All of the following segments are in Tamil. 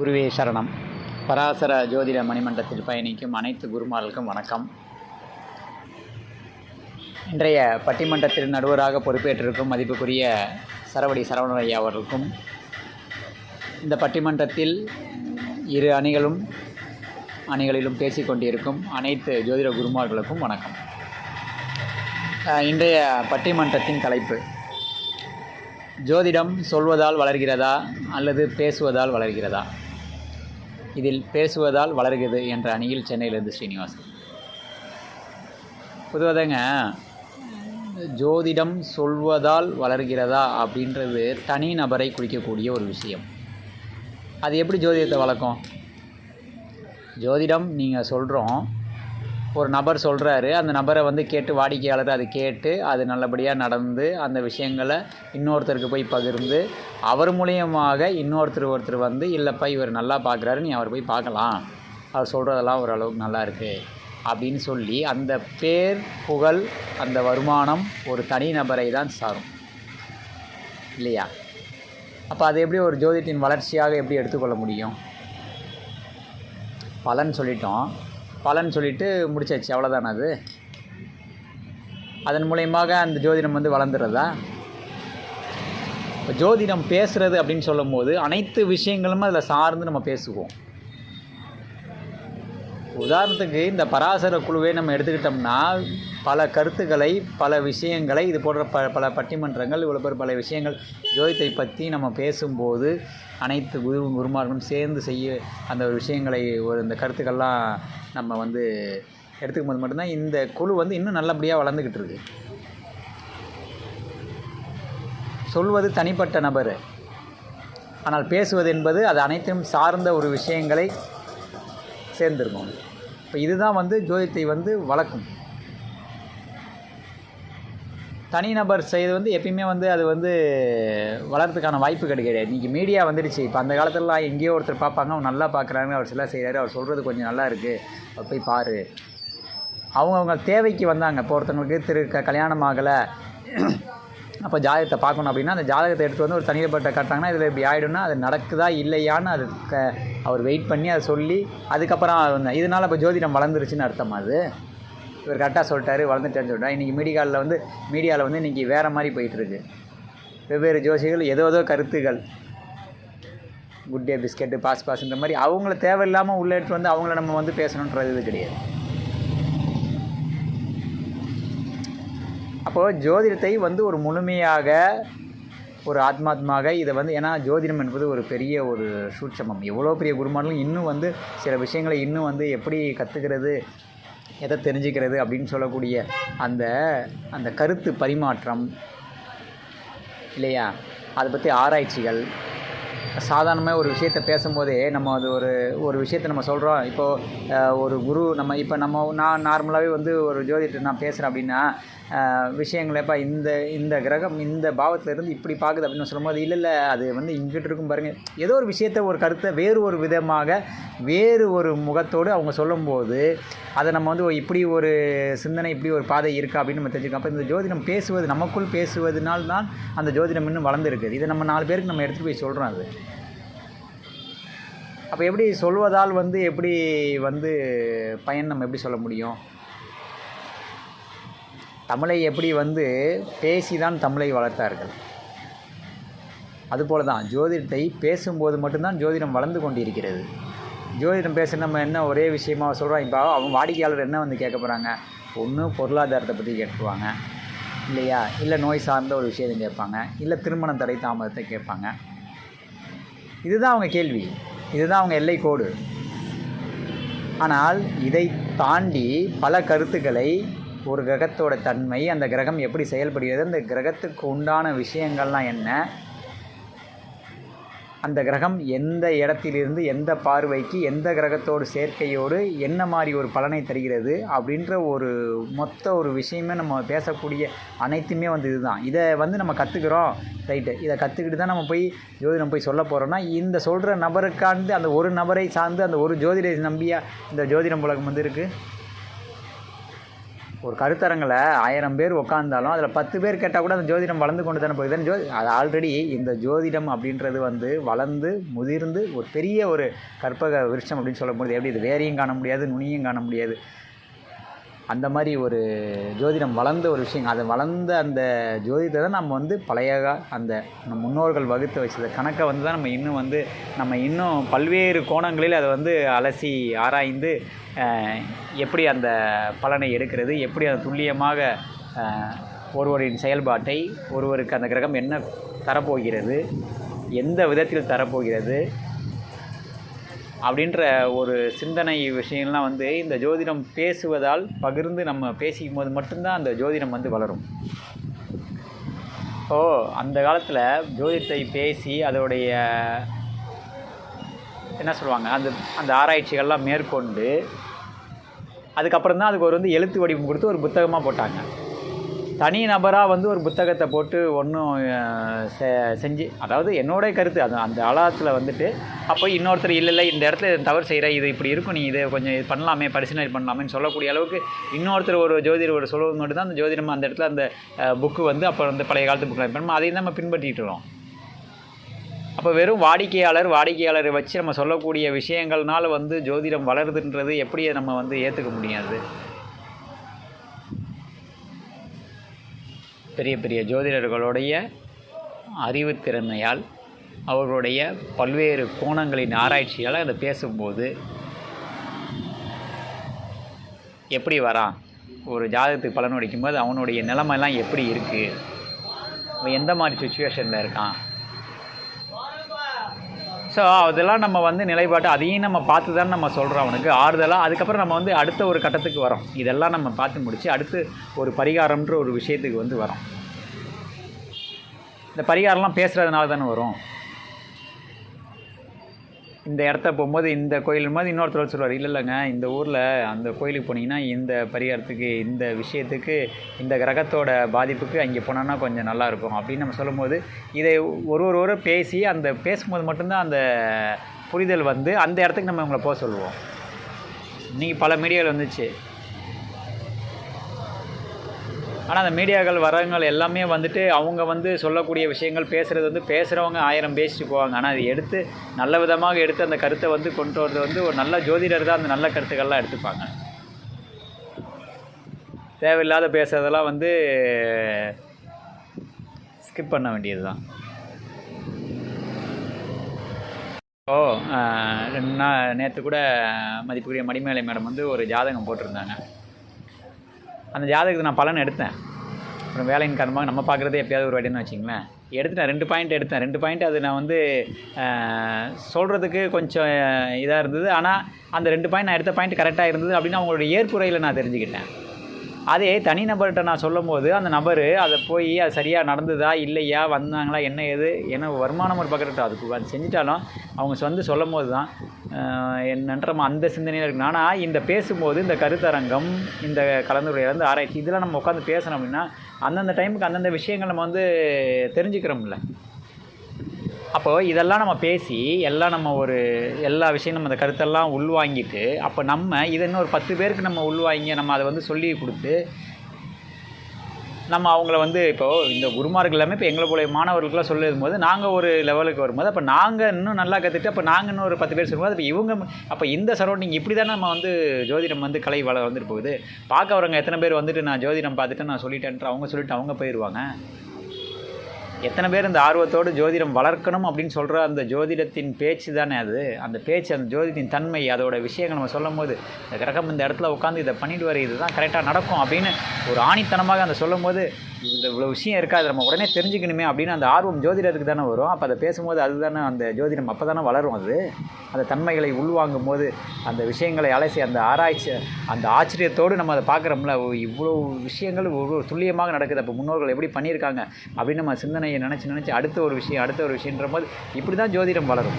குருவே சரணம். பராசர ஜோதிட மணிமண்டத்தில் பயணிக்கும் அனைத்து குருமார்களுக்கும் வணக்கம். இன்றைய பட்டிமன்றத்தில் நடுவராக பொறுப்பேற்றிருக்கும் மதிப்புக்குரிய சரவடி சரவணன் ஐயா அவர்களுக்கும் இந்த பட்டிமன்றத்தில் இரு அணிகளும் அணிகளிலும் பேசிக்கொண்டிருக்கும் அனைத்து ஜோதிட குருமார்களுக்கும் வணக்கம். இன்றைய பட்டிமன்றத்தின் தலைப்பு ஜோதிடம் சொல்வதால் வளர்கிறதா அல்லது பேசுவதால் வளர்கிறதா? இதில் பேசுவதால் வளர்கிறது என்ற அணியில் சென்னையிலிருந்து ஸ்ரீனிவாசன். பொதுவாதாங்க ஜோதிடம் சொல்வதால் வளர்கிறதா அப்படின்றது தனி நபரை குறிக்கக்கூடிய ஒரு விஷயம். அது எப்படி ஜோதிடத்தை வளர்க்கும்? ஜோதிடம் நீங்கள் சொல்கிறோம் ஒரு நபர் சொல்கிறாரு அந்த நபரை வந்து கேட்டு வாடிக்கையாளர் அது கேட்டு அது நல்லபடியாக நடந்து அந்த விஷயங்களை இன்னொருத்தருக்கு போய் பகிர்ந்து அவர் மூலியமாக இன்னொருத்தர் ஒருத்தர் வந்து இல்லைப்பா இவர் நல்லா பார்க்குறாரு நீ அவர் போய் பார்க்கலாம் அவர் சொல்கிறதெல்லாம் ஓரளவுக்கு நல்லா இருக்குது அப்படின்னு சொல்லி அந்த பேர் புகழ் அந்த வருமானம் ஒரு தனி நபரை தான் சாரும். இல்லையா? அப்போ அது எப்படி ஒரு ஜோதிடத்தின் வளர்ச்சியாக எப்படி எடுத்துக்கொள்ள முடியும்? பலன் சொல்லிட்டோம். பலன் சொல்லிட்டு முடிச்சாச்சு. அவ்வளோதானே அது. அதன் மூலயமாக அந்த ஜோதிடம் வந்து வளர்ந்துறதா? இப்போ ஜோதிடம் பேசுகிறது அப்படின்னு சொல்லும்போது அனைத்து விஷயங்களும் அதில் சார்ந்து நம்ம பேசுவோம். உதாரணத்துக்கு இந்த பராசர குழுவே நம்ம எடுத்துக்கிட்டோம்னா பல கருத்துக்களை பல விஷயங்களை இது போன்ற ப பல பட்டிமன்றங்கள் இவ்வளோ பேர் பல விஷயங்கள் ஜோதித்தை பற்றி நம்ம பேசும்போது அனைத்து குரு குருமார்களும் சேர்ந்து செய்ய அந்த ஒரு விஷயங்களை ஒரு இந்த கருத்துக்கள்லாம் நம்ம வந்து எடுத்துக்கும் போது மட்டும்தான் இந்த குழு வந்து இன்னும் நல்லபடியாக வளர்ந்துக்கிட்டு இருக்கு. சொல்வது தனிப்பட்ட நபர். ஆனால் பேசுவது என்பது அது அனைத்தையும் சார்ந்த ஒரு விஷயங்களை சேர்ந்துருக்கும். இப்போ இதுதான் வந்து ஜோதித்தை வந்து வளர்க்கும். தனிநபர் செய்து வந்து எப்பயுமே வந்து அது வந்து வளர்றதுக்கான வாய்ப்பு கிடைக்காது. இன்றைக்கி மீடியா வந்துடுச்சு இப்போ அந்த காலத்துலலாம் எங்கேயோ ஒருத்தர் பார்ப்பாங்க. அவர் நல்லா பார்க்குறாங்க அவர் சில செய்கிறாரு அவர் சொல்கிறது கொஞ்சம் நல்லா இருக்குது அவர் போய் பாரு. அவங்கவுங்க தேவைக்கு வந்தாங்க. இப்போ ஒருத்தவங்களுக்கு திரு க கல்யாணம் ஆகலை. அப்போ ஜாதகத்தை பார்க்கணும் அப்படின்னா அந்த ஜாதகத்தை எடுத்து வந்து ஒரு தனிப்பட்ட காட்டாங்கன்னா இதில் இப்படி ஆகிடும்னா அது நடக்குதா இல்லையான்னு அது க அவர் வெயிட் பண்ணி அதை சொல்லி அதுக்கப்புறம் இதனால் இப்போ ஜோதிடம் வளர்ந்துருச்சுன்னு அர்த்தம் அது? இவர் கரெக்டாக சொல்லிட்டாரு வளர்ந்துட்டேன்னு சொல்லிட்டா. இன்றைக்கி மீடியாவில் வந்து மீடியாவில் வந்து இன்றைக்கி வேறு மாதிரி போயிட்டுருக்கு வெவ்வேறு ஜோசிகள் ஏதோ ஏதோ கருத்துகள். குட் டே பிஸ்கெட்டு பாஸ் பாஸ்ன்ற மாதிரி அவங்கள தேவையில்லாமல் உள்ளே எடுத்து வந்து அவங்கள நம்ம வந்து பேசணுன்றது இது கிடையாது. அப்போது ஜோதிடத்தை வந்து ஒரு முழுமையாக ஒரு ஆத்மாத்மாக இதை வந்து ஏன்னா ஜோதிடம் என்பது ஒரு பெரிய ஒரு சூட்சமம். எவ்வளோ பெரிய குருமானும் இன்னும் வந்து சில விஷயங்களை இன்னும் வந்து எப்படி கற்றுக்கிறது எதை தெரிஞ்சுக்கிறது அப்படின்னு சொல்லக்கூடிய அந்த அந்த கருத்து பரிமாற்றம் இல்லையா? அதை பற்றி ஆராய்ச்சிகள் சாதாரணமாக ஒரு விஷயத்த பேசும்போதே நம்ம அது ஒரு ஒரு விஷயத்தை நம்ம சொல்கிறோம் இப்போது ஒரு குரு நம்ம இப்போ நம்ம நான் நார்மலாகவே வந்து ஒரு ஜோதிடர் நான் பேசுகிறேன் அப்படின்னா விஷயங்களைப்பா விஷயங்களை இப்போ இந்த இந்த கிரகம் இந்த பாவத்திலேருந்து இப்படி பார்க்குது அப்படின்னு சொல்லும்போது இல்லை இல்லை அது வந்து இங்கிட்டு இருக்கும் பாருங்கள் ஏதோ ஒரு விஷயத்த ஒரு கருத்தை வேறு ஒரு விதமாக வேறு ஒரு முகத்தோடு அவங்க சொல்லும்போது அதை நம்ம வந்து இப்படி ஒரு சிந்தனை இப்படி ஒரு பாதை இருக்கா அப்படின்னு நம்ம தெரிஞ்சுக்கோம் அப்போ இந்த ஜோதிடம் பேசுவது நமக்குள் பேசுவதனால் தான் அந்த ஜோதிடம் இன்னும் வளர்ந்துருக்குது. இதை நம்ம நாலு பேருக்கு நம்ம எடுத்துகிட்டு போய் சொல்கிறோம் அது. அப்போ எப்படி சொல்வதால் வந்து எப்படி வந்து பயன் நம்ம எப்படி சொல்ல முடியும்? தமிழை எப்படி வந்து பேசி தான் தமிழை வளர்த்தார்கள். அதுபோல தான் ஜோதிடத்தை பேசும்போது மட்டும்தான் ஜோதிடம் வளர்ந்து கொண்டிருக்கிறது. ஜோதிடம் பேச நம்ம என்ன ஒரே விஷயமாக சொல்கிறோம் இப்போ அவங்க வாடிக்கையாளர் என்ன வந்து கேட்க போகிறாங்க ஒன்று பொருளாதாரத்தை பற்றி கேட்டுருவாங்க இல்லையா? இல்லை நோய் சார்ந்த ஒரு விஷயத்தை கேட்பாங்க. இல்லை திருமண தடை தாமதத்தை கேட்பாங்க. இதுதான் அவங்க கேள்வி. இதுதான் அவங்க எல்லை கோடு. ஆனால் இதை தாண்டி பல கருத்துக்களை ஒரு கிரகத்தோட தன்மை அந்த கிரகம் எப்படி செயல்படுகிறது அந்த கிரகத்துக்கு உண்டான விஷயங்கள்லாம் என்ன அந்த கிரகம் எந்த இடத்திலிருந்து எந்த பார்வைக்கு எந்த கிரகத்தோடு சேர்க்கையோடு என்ன மாதிரி ஒரு பலனை தருகிறது அப்படின்ற ஒரு மொத்த ஒரு விஷயமே நம்ம பேசக்கூடிய அனைத்துமே வந்து இதுதான். இதை வந்து நம்ம கற்றுக்குறோம் ரைட்டு. இதை கற்றுக்கிட்டு தான் நம்ம போய் ஜோதிடம் போய் சொல்ல போகிறோம்னா இந்த சொல்கிற நபருக்காண்டு அந்த ஒரு நபரை சார்ந்து அந்த ஒரு ஜோதிடரை நம்பியா இந்த ஜோதிடம் உலகம் வந்து இருக்குது ஒரு கருத்தரங்கில் ஆயிரம் பேர் உட்காந்தாலும் அதில் பத்து பேர் கேட்டால் கூட அந்த ஜோதிடம் வளர்ந்து கொண்டு தானே போகுது. ஜோ அது ஆல்ரெடி இந்த ஜோதிடம் அப்படின்றது வந்து வளர்ந்து முதிர்ந்து ஒரு பெரிய ஒரு கற்பக விருட்சம் அப்படின்னு சொல்லும்போது எப்படி இது வேரையும் காண முடியாது நுனியும் காண முடியாது. அந்த மாதிரி ஒரு ஜோதிடம் வளர்ந்த ஒரு விஷயம் அது வளர்ந்த அந்த ஜோதிடத்தை தான் நம்ம வந்து பழைய அந்த நம்ம முன்னோர்கள் வகுத்து வச்சது கணக்கை வந்து தான் நம்ம இன்னும் வந்து நம்ம இன்னும் பல்வேறு கோணங்களில் அதை வந்து அலசி ஆராய்ந்து எப்படி அந்த பலனை எடுக்கிறது எப்படி அது துல்லியமாக ஒருவரின் செயல்பாட்டை ஒருவருக்கு அந்த கிரகம் என்ன தரப்போகிறது எந்த விதத்தில் தரப்போகிறது அப்படின்ற ஒரு சிந்தனை விஷயம்லாம் வந்து இந்த ஜோதிடம் பேசுவதால் பகிர்ந்து நம்ம பேசிக்கும் போது மட்டும்தான் அந்த ஜோதிடம் வந்து வளரும். ஓ அந்த காலத்தில் ஜோதிடத்தை பேசி அதோடைய என்ன சொல்லுவாங்க அந்த அந்த ஆராய்ச்சிகள்லாம் மேற்கொண்டு அதுக்கப்புறம் தான் அதுக்கு ஒரு வந்து எழுத்து வடிவம் கொடுத்து ஒரு புத்தகமாக போட்டாங்க. தனி நபராக வந்து ஒரு புத்தகத்தை போட்டு ஒன்றும் செஞ்சு அதாவது என்னோடைய கருத்து அது அந்த ஆழத்தில் வந்துட்டு அப்போ இன்னொருத்தர் இல்லை இல்லை இந்த இடத்துல தவறு செய்கிற இது இப்படி இருக்கும் நீ இதை கொஞ்சம் இது பண்ணலாமே பரிசீலனை பண்ணலாமேன்னு சொல்லக்கூடிய அளவுக்கு இன்னொருத்தர் ஒரு ஜோதிடர் ஒரு சொல்வது மட்டும் தான் அந்த ஜோதிடம் அந்த இடத்துல அந்த புக்கு வந்து அப்போ வந்து பழைய காலத்து புக்கில் நம்ம அதையும் நம்ம பின்பற்றிட்டு இருக்கோம். அப்போ வெறும் வாடிக்கையாளர் வாடிக்கையாளரை வச்சு நம்ம சொல்லக்கூடிய விஷயங்கள்னால வந்து ஜோதிடம் வளருதுன்றது எப்படி நம்ம வந்து ஏற்றுக்க முடியாது? பெரிய பெரிய ஜோதிடர்களுடைய அறிவுத்திறமையால் அவர்களுடைய பல்வேறு கோணங்களின் ஆராய்ச்சியால் அதை பேசும்போது எப்படி வரான்? ஒரு ஜாதகத்துக்கு பலன் அடிக்கும்போது அவனுடைய நிலைமைலாம் எப்படி இருக்குது அவன் எந்த மாதிரி சுச்சுவேஷனில் இருக்கான்? ஸோ அதெல்லாம் நம்ம வந்து நிலைப்பாட்டு அதையும் நம்ம பார்த்து தான் நம்ம சொல்கிறோம் அவனுக்கு. ஆறுதலாக அதுக்கப்புறம் நம்ம வந்து அடுத்த ஒரு கட்டத்துக்கு வரோம். இதெல்லாம் நம்ம பார்த்து முடித்து அடுத்து ஒரு பரிகாரம்ன்ற ஒரு விஷயத்துக்கு வந்து வரோம். இந்த பரிகாரம்லாம் பேசுகிறதுனால தானே வரும். இந்த இடத்த போகும்போது இந்த கோயில் மாதிரி இன்னொருத்தர் சொல்லுவார் இல்லை இல்லைங்க இந்த ஊரில் அந்த கோயிலுக்கு போனீங்கன்னா இந்த பரிகாரத்துக்கு இந்த விஷயத்துக்கு இந்த கிரகத்தோட பாதிப்புக்கு அங்கே போனோன்னா கொஞ்சம் நல்லாயிருக்கும் அப்படின்னு நம்ம சொல்லும்போது இதை ஒரு ஒரு ஒரு பேசி அந்த பேசும்போது மட்டும்தான் அந்த புரிதல் வந்து அந்த இடத்துக்கு நம்ம இவங்களை போக சொல்லுவோம். இன்றைக்கி பல மீடியாவில் வந்துச்சு. ஆனால் அந்த மீடியாக்கள் வரவங்கள் எல்லாமே வந்துட்டு அவங்க வந்து சொல்லக்கூடிய விஷயங்கள் பேசுகிறது வந்து பேசுகிறவங்க ஆயிரம் பேசிட்டு போவாங்க. ஆனால் அது எடுத்து நல்ல விதமாக எடுத்து அந்த கருத்தை வந்து கொண்டு வரது வந்து ஒரு நல்ல ஜோதிடர் தான் அந்த நல்ல கருத்துக்கள்லாம் எடுத்துப்பாங்க. தேவையில்லாத பேசுகிறதெல்லாம் வந்து ஸ்கிப் பண்ண வேண்டியது தான் ஓ ரெண்டு நாள் நேற்று கூட மதிப்புக்குரிய மணிமேலை மேடம் வந்து ஒரு ஜாதகம் போட்டிருந்தாங்க. அந்த ஜாதகத்தை நான் பலன் எடுத்தேன். அப்புறம் வேலையின் காரணமாக நம்ம பார்க்குறதே எப்பயாவது ஒரு வாட்டின்னு வச்சிங்களேன் எடுத்துட்டேன் ரெண்டு பாயிண்ட் எடுத்தேன். ரெண்டு பாயிண்ட் அது நான் வந்து சொல்கிறதுக்கு கொஞ்சம் இதாக இருந்தது. ஆனால் அந்த ரெண்டு பாயிண்ட் நான் எடுத்த பாயிண்ட் கரெக்டாக இருந்தது அப்படின்னு அவங்களுடைய ஏற்புரையில் நான் தெரிஞ்சுக்கிட்டேன். அதே தனிநபர்கிட்ட நான் சொல்லும்போது அந்த நபர் அதை போய் அது சரியாக நடந்ததா? இல்லையா? வந்தாங்களா? என்ன ஏது? என்ன வருமானம் ஒரு பக்கத்து அதுக்கு அது செஞ்சிட்டாலும் அவங்க வந்து சொல்லும் போது தான் என்னன்ற நம்ம அந்த சிந்தனையில் இருக்கு. ஆனால் இந்த பேசும்போது இந்த கருத்தரங்கம் இந்த கலந்துரையிலேருந்து வந்து ஆராய்ச்சி இதெல்லாம் நம்ம உட்காந்து பேசணும் அப்படின்னா அந்தந்த டைமுக்கு அந்தந்த விஷயங்கள் நம்ம வந்து தெரிஞ்சுக்கிறோம்ல. அப்போ இதெல்லாம் நம்ம பேசி எல்லாம் நம்ம ஒரு எல்லா விஷயம் நம்ம அந்த கருத்தெல்லாம் உள்வாங்கிட்டு அப்போ நம்ம இதை இன்னும் ஒரு பத்து பேருக்கு நம்ம உள்வாங்கி நம்ம அதை வந்து சொல்லி கொடுத்து நம்ம அவங்கள வந்து இப்போது இந்த குருமார்கள் எல்லாமே இப்போ எங்களை போல மாணவர்களுக்கெல்லாம் சொல்லும் போது நாங்கள் ஒரு லெவலுக்கு வரும்போது அப்போ நாங்கள் இன்னும் நல்லா கற்றுட்டு அப்போ நாங்கள் இன்னும் ஒரு பத்து பேர் சொல்லும்போது அப்போ இவங்க அப்போ இந்த சரௌண்டிங் இப்படி தானே நம்ம வந்து ஜோதிடம் வந்து கலை வள வந்துட்டு போகுது. பார்க்க வரவங்க எத்தனை பேர் வந்துட்டு நான் ஜோதிடம் பார்த்துட்டு நான் சொல்லிட்டேன்ட்டு அவங்க சொல்லிட்டு அவங்க போயிடுவாங்க எத்தனை பேர் இந்த ஆர்வத்தோடு ஜோதிடம் வளர்க்கணும் அப்படின்னு சொல்கிற அந்த ஜோதிடத்தின் பேச்சு தானே அது? அந்த பேச்சு அந்த ஜோதிடத்தின் தன்மை அதோட விஷயங்கள் நம்ம சொல்லும் போது இந்த கிரகம் இந்த இடத்துல உட்காந்து இதை பண்ணிட்டு வர இதுதான் கரெக்டாக நடக்கும் அப்படின்னு ஒரு ஆணித்தனமாக அந்த சொல்லும் போது இந்த இவ்வளோ விஷயம் இருக்காது நம்ம உடனே தெரிஞ்சுக்கணுமே அப்படின்னு அந்த ஆர்வம் ஜோதிடத்துக்கு தானே வரும். அப்போ அதை பேசும்போது அதுதானே அந்த ஜோதிடம் அப்போ தானே வளரும் அது. அந்த தன்மைகளை உள்வாங்கும் போது அந்த விஷயங்களை அலசி அந்த ஆராய்ச்சி அந்த ஆச்சரியத்தோடு நம்ம அதை பார்க்குறோம்ல இவ்வளோ விஷயங்கள் ஒரு துல்லியமாக நடக்குது. அப்போ முன்னோர்கள் எப்படி பண்ணியிருக்காங்க அப்படின்னு நம்ம சிந்தனையை நினச்சி நினச்சி அடுத்த ஒரு விஷயம் அடுத்த ஒரு விஷயன்ற போது இப்படி தான் ஜோதிடம் வளரும்.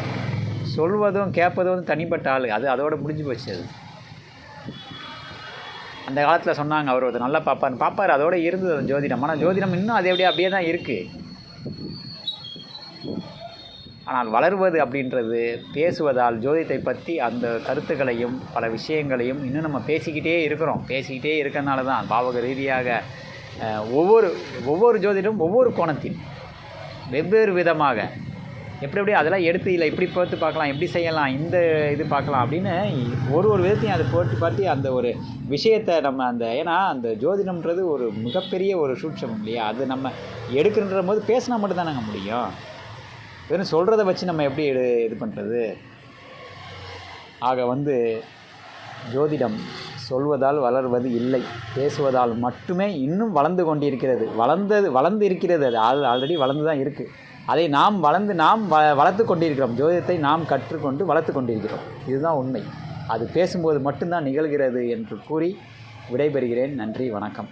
சொல்வதும் கேட்பதும் வந்து தனிப்பட்ட ஆள். அது அதோட முடிஞ்சு போச்சு அது. அந்த காலத்தில் சொன்னாங்க அவர் ஒருத்தர் நல்லா பார்ப்பார் பார்ப்பார் அதோட இருந்தது அந்த ஜோதிடம். ஆனால் ஜோதிடம் இன்னும் அது எப்படியே அப்படியே தான் இருக்குது ஆனால் வளர்வது அப்படின்றது பேசுவதால் ஜோதிடத்தை பற்றி அந்த கருத்துக்களையும் பல விஷயங்களையும் இன்னும் நம்ம பேசிக்கிட்டே இருக்கிறோம். பேசிக்கிட்டே இருக்கிறனால தான் பாவக ரீதியாக ஒவ்வொரு ஒவ்வொரு ஜோதிடம் ஒவ்வொரு கோணத்தில் வெவ்வேறு விதமாக எப்படி எப்படி அதெல்லாம் எடுத்து இல்லை இப்படி போட்டு பார்க்கலாம் எப்படி செய்யலாம் இந்த இது பார்க்கலாம் அப்படின்னு ஒரு ஒரு விதத்தையும் அதை போட்டு பார்த்து அந்த ஒரு விஷயத்தை நம்ம அந்த ஏன்னா அந்த ஜோதிடம்ன்றது ஒரு மிகப்பெரிய ஒரு சூட்சம் இல்லையா? அது நம்ம எடுக்கின்ற போது பேசினா மட்டும்தானங்க முடியும். வெறும் சொல்கிறத வச்சு நம்ம எப்படி இது இது பண்ணுறது ஆக வந்து ஜோதிடம் சொல்வதால் வளர்வது இல்லை பேசுவதால் மட்டுமே இன்னும் வளர்ந்து கொண்டிருக்கிறது. வளர்ந்தது வளர்ந்து இருக்கிறது அது ஆல் ஆல்ரெடி வளர்ந்து தான் இருக்குது அதை நாம் வளர்ந்து நாம் வ வளர்த்து கொண்டிருக்கிறோம். ஜோதிடத்தை நாம் கற்றுக்கொண்டு வளர்த்து கொண்டிருக்கிறோம். இதுதான் உண்மை. அது பேசும்போது மட்டும்தான் நிகழ்கிறது என்று கூறி விடைபெறுகிறேன். நன்றி வணக்கம்.